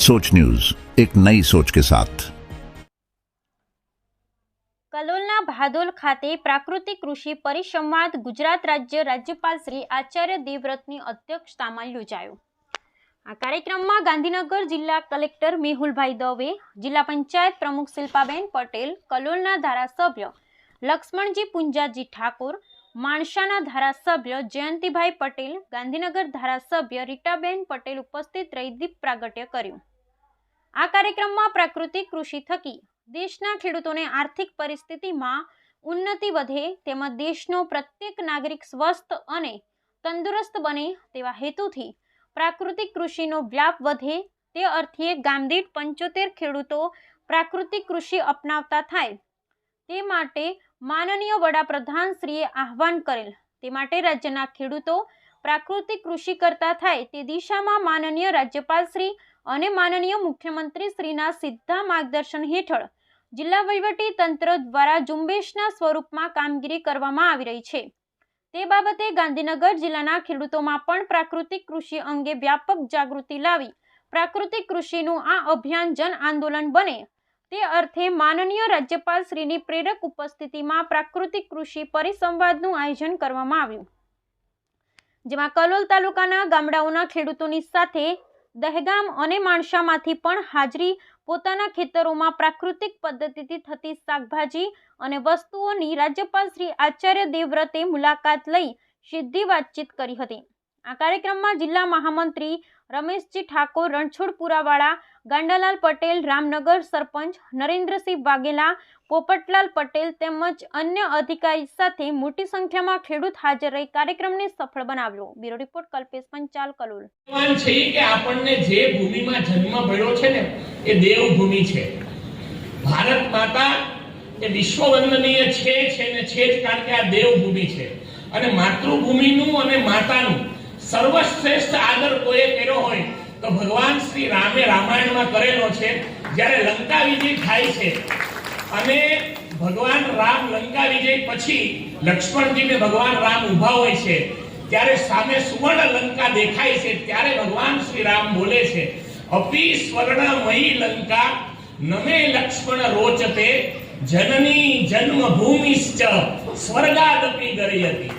सोच न्यूज एक नई सोच के साथ કલોલના ભાદોલ ખાતે પ્રાકૃતિક કૃષિ પરિસંવાદ ગુજરાત રાજ્ય રાજ્યપાલ શ્રી આચાર્ય દેવવ્રતની અધ્યક્ષતામાં યોજાયો આ કાર્યક્રમમાં ગાંધીનગર જિલ્લા કલેક્ટર મેહુલભાઈ દવે જિલ્લા પંચાયત પ્રમુખ શિલ્પાબેન પટેલ કલોલના ધારાસભ્ય લક્ષ્મણજી પુંજાજી ઠાકોર માણસાના ધારાસભ્ય જયંતિભાઈ પટેલ ગાંધીનગર ધારાસભ્ય રીટાબેન પટેલ ઉપસ્થિત રહી દીપ પ્રાગટ્ય કર્યું આ કાર્યક્રમમાં પ્રાકૃતિક કૃષિ થકી દેશના ખેડૂતોને આર્થિક પરિસ્થિતિમાં ઉન્નતિ વધે તેમજ દેશનો પ્રત્યેક નાગરિક સ્વસ્થ અને તંદુરસ્ત બને તેવા હેતુથી પ્રાકૃતિક કૃષિનો વ્યાપ વધે તે અર્થે ગામદીઠ પંચોતેર ખેડૂતો પ્રાકૃતિક કૃષિ અપનાવતા થાય. તે માટે માનનીય વડાપ્રધાનશ્રીએ આહવાન કરેલ, તે માટે રાજ્યના ખેડૂતો પ્રાકૃતિક કૃષિ કરતા થાય તે દિશામાં માનનીય રાજ્યપાલશ્રી અને માનનીય મુખ્યમંત્રી શ્રીના સીધા માર્ગદર્શન હેઠળ જિલ્લા વહીવટી તંત્ર દ્વારા ઝુંબેશના સ્વરૂપમાં કામગીરી કરવામાં આવી રહી છે. તે બાબતે ગાંધીનગર જિલ્લાના ખેડૂતોમાં પણ પ્રાકૃતિક કૃષિ અંગે વ્યાપક જાગૃતિ લાવી પ્રાકૃતિક કૃષિનું આ અભિયાન જન આંદોલન બને. તે અર્થે માનનીય રાજ્યપાલ શ્રીની પ્રેરક ઉપસ્થિતિમાં પ્રાકૃતિક કૃષિ પરિસંવાદનું આયોજન કરવામાં આવ્યું. જેમાં કલોલ તાલુકાના ગામડાઓના ખેડૂતોની સાથે દહેગામ અને માણસામાંથી પણ હાજરી પોતાના ખેતરોમાં પ્રાકૃતિક પદ્ધતિથી થતી શાકભાજી અને વસ્તુઓની રાજ્યપાલ શ્રી આચાર્ય દેવવ્રતે મુલાકાત લઈ સીધી વાતચીત કરી હતી. આ કાર્યક્રમમાં જિલ્લા મહામંત્રી રમેશજી ઠાકોર, રણછોડપુરાવાળા ગાંડાલાલ પટેલ, રામનગર સરપંચ નરેન્દ્રસિંહ વાઘેલા, પોપટલાલ પટેલ તેમજ અન્ય અધિકારી સાથે મોટી સંખ્યામાં ખેડૂત હાજર રહી કાર્યક્રમને સફળ બનાવ્યો. Bureau report, Kalpesh Panchal, Kalol. છે કે આપણને જે ભૂમિમાં જન્મ મળ્યો છે ને, એ દેવભૂમિ છે. ભારત માતા એ વિશ્વવંદનીય છે છે ને છે જ કારણ કે આ દેવભૂમિ છે. અને માતૃભૂમિનું અને માતાનું સર્વશ્રેષ્ઠ આદર કોઈએ કર્યો હોય તો ભગવાન શ્રી રામે રામાયણમાં કરેલો છે. જ્યારે લંકા વિજય થાય છે અને ભગવાન રામ લંકા વિજય પછી લક્ષ્મણજીને ભગવાન રામ ઊભા હોય છે, ત્યારે સામે સુવર્ણ લંકા દેખાય છે, ત્યારે ભગવાન શ્રી રામ બોલે છે, અપી સ્વર્ણમયી લંકા, નમે લક્ષ્મણ રોચતે, જનની જન્મભૂમિશ્ચ, સ્વર્ગાદપી ગરી કે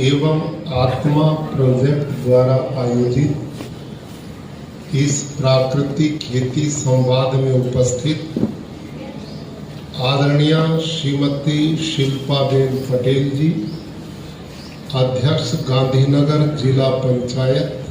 एवं आत्मा प्रोजेक्ट द्वारा आयोजित इस प्राकृतिक खेती संवाद में उपस्थित आदरणीय श्रीमती शिल्पाबेन पटेल जी अध्यक्ष गांधीनगर जिला पंचायत